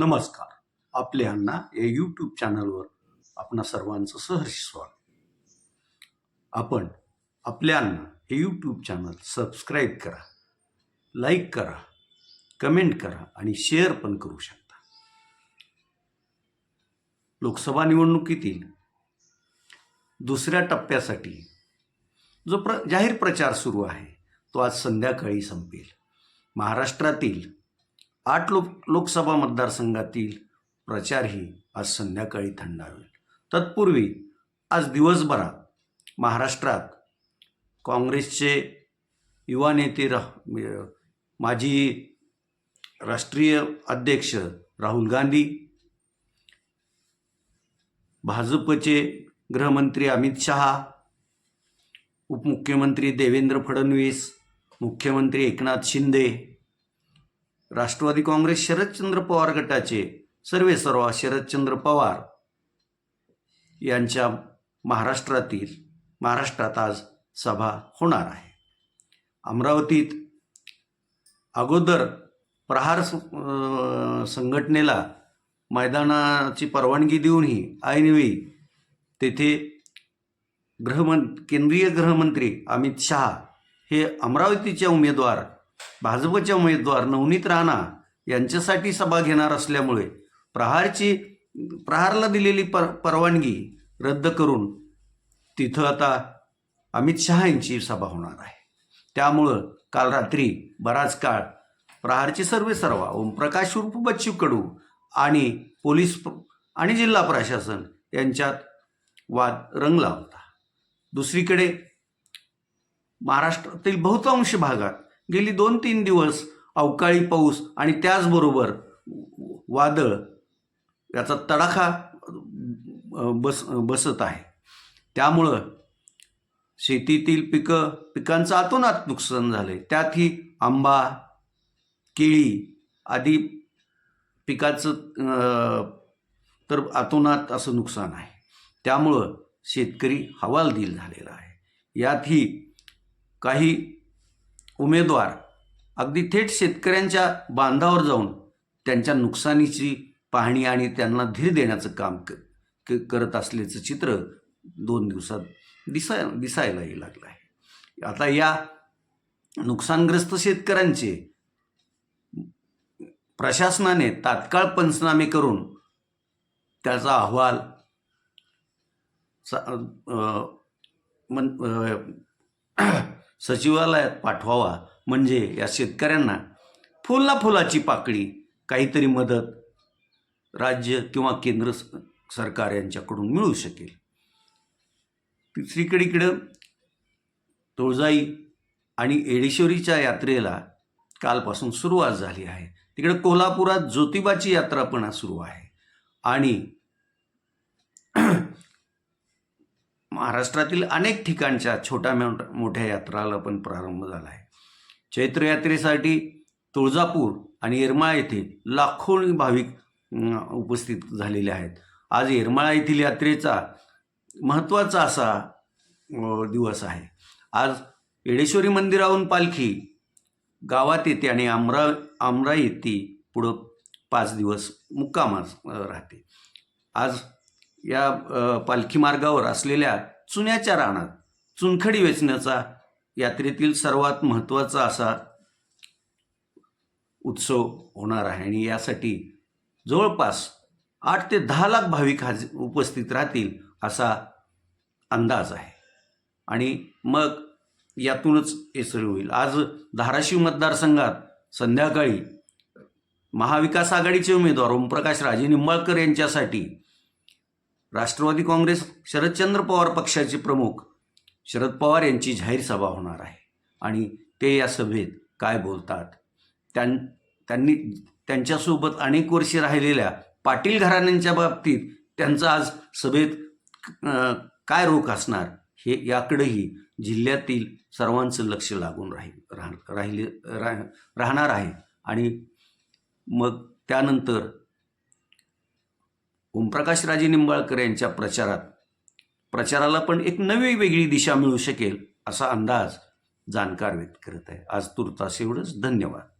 नमस्कार. आपले अण्णा या यूट्यूब चॅनलवर आपणा सर्वांचं सहर्ष स्वागत. आपण आपले अण्णा हे यूट्यूब चॅनल सबस्क्राईब करा लाईक करा कमेंट करा आणि शेअर पण करू शकता. लोकसभा निवडणुकीतील दुसऱ्या टप्प्यासाठी जो प्र जाहीर प्रचार सुरू आहे तो आज संध्याकाळी संपेल. महाराष्ट्रातील आठ लोक लोकसभा मतदारसंघातील प्रचारही आज संध्याकाळी थंडावेल तत्पूर्वी आज दिवसभरात महाराष्ट्रात काँग्रेसचे युवा नेते रा माजी राष्ट्रीय अध्यक्ष राहुल गांधी भाजपचे गृहमंत्री अमित शहा उपमुख्यमंत्री देवेंद्र फडणवीस मुख्यमंत्री एकनाथ शिंदे राष्ट्रवादी काँग्रेस शरदचंद्र पवार गटाचे सर्वे सर्वा शरदचंद्र पवार यांच्या महाराष्ट्रातील महाराष्ट्रात आज सभा होणार आहे. अमरावतीत अगोदर प्रहार संघटनेला मैदानाची परवानगी देऊनही ऐनवेळी तेथे गृहमं केंद्रीय गृहमंत्री अमित शहा हे अमरावतीचे उमेदवार भाजपचे उमेदवार नवनीत राणा यांच्यासाठी सभा घेणार असल्यामुळे प्रहारची प्रहारला दिलेली पर परवानगी रद्द करून तिथं आता अमित शहा यांची सभा होणार आहे. त्यामुळं काल रात्री बराच काळ प्रहारची सर्वे सर्वा ओमप्रकाश उर्फ बच्चू कडू आणि पोलीस आणि जिल्हा प्रशासन यांच्यात वाद रंगला होता. दुसरीकडे महाराष्ट्रातील बहुतांश भागात गेली दोन तीन दिवस अवकाळी पाऊस आणि त्याचबरोबर वादळ याचा तडाखा बस बसत आहे. त्यामुळं शेतीतील पिकं पिकांचं अतोनात नुकसान झालं आहे त्यातही आंबा केळी आदी पिकाचं तर अतोनात असं नुकसान आहे. त्यामुळं शेतकरी हवालदिल झालेला आहे. यातही काही उमेदवार अगदी थेट शेतकऱ्यांच्या बांधावर जाऊन त्यांच्या नुकसानीची पाहणी आणि त्यांना धीर देण्याचं काम क क- करत असल्याचं चित्र दोन दिवसात दिसाय दिसायलाही लागलं आहे. आता या नुकसानग्रस्त शेतकऱ्यांचे प्रशासनाने तात्काळ पंचनामे करून त्याचा अहवाल सा मन सचिवालयात पाठवावा म्हणजे या शेतकऱ्यांना फुलला फुलाची पाकळी काहीतरी मदत राज्य किंवा केंद्र सरकार यांच्याकडून मिळू शकेल. तिसरीकडे इकडं तुळजाई आणि एडेश्वरीच्या यात्रेला कालपासून सुरुवात झाली आहे. तिकडे कोल्हापुरात ज्योतिबाची यात्रा पण सुरू आहे. आणि महाराष्ट्रातील अनेक ठिकाणच्या छोट्या मोठ्या यात्राला पण प्रारंभ झाला आहे. चैत्र यात्रेसाठी तुळजापूर आणि येरमाळा येथे लाखो भाविक उपस्थित झालेले आहेत. आज येरमाळा येथील यात्रेचा महत्त्वाचा असा दिवस आहे. आज येडेश्वरी मंदिराहून पालखी गावात येते आणि आमरा आमरा येते पुढं पाच दिवस मुक्कामास राहते. आज या पालखी मार्गावर असलेल्या चुन्याच्या रानात चुनखडी वेचण्याचा यात्रेतील सर्वात महत्त्वाचा असा उत्सव होणार आहे. आणि यासाठी जवळपास आठ ते दहा लाख भाविक हाज उपस्थित राहतील असा अंदाज आहे. आणि मग यातूनच हे सुरू होईल. आज धाराशिव मतदारसंघात संध्याकाळी महाविकास आघाडीचे उमेदवार ओमप्रकाश राजे निंबाळकर यांच्यासाठी राष्ट्रवादी काँग्रेस शरदचंद्र पवार पक्षाचे प्रमुख शरद पवार यांची जाहीर सभा होणार आहे. आणि ते या सभेत काय बोलतात? त्यां त्यांनी त्यांच्यासोबत अनेक वर्षे राहिलेल्या पाटील घराण्यांच्या बाबतीत त्यांचा आज सभेत काय रोख असणार हे याकडेही जिल्ह्यातील सर्वांचं लक्ष लागून राहील राह राहिले राहणार आहे. आणि मग त्यानंतर ओमप्रकाश राजे निंबाळकर यांच्या प्रचारात प्रचाराला पण एक नवी वेगळी दिशा मिळू शकेल असा अंदाज जाणकार व्यक्त करत आहे. आज तुर्तास एवढंच. धन्यवाद.